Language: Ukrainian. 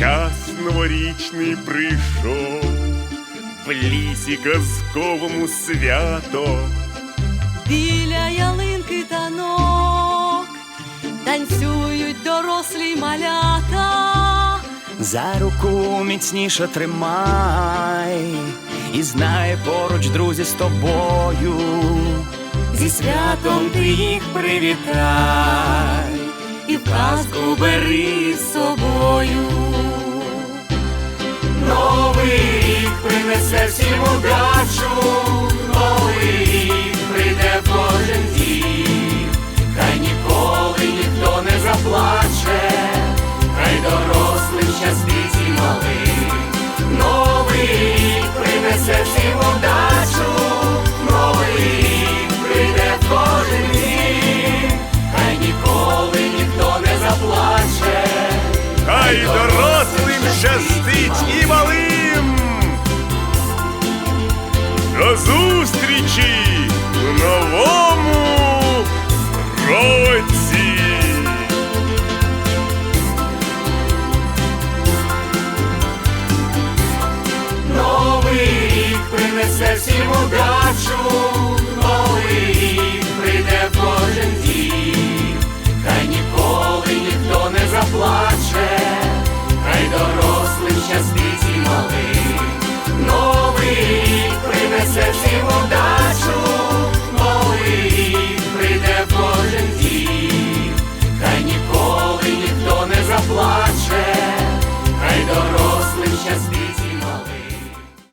час новорічний прийшов, в лісі казковому свято. Біля ялинки танок танцюють дорослі малята. За руку міцніше тримай, і знай поруч друзі з тобою. Зі святом ти їх привітай, І в казку бери з собою. Принесе зустрічі в новому році. Новий рік принесе всім удачу, новий рік прийде кожен дім, хай ніколи ніхто не заплаче, хай дорослим щастить і. Новий принесе всім удачу,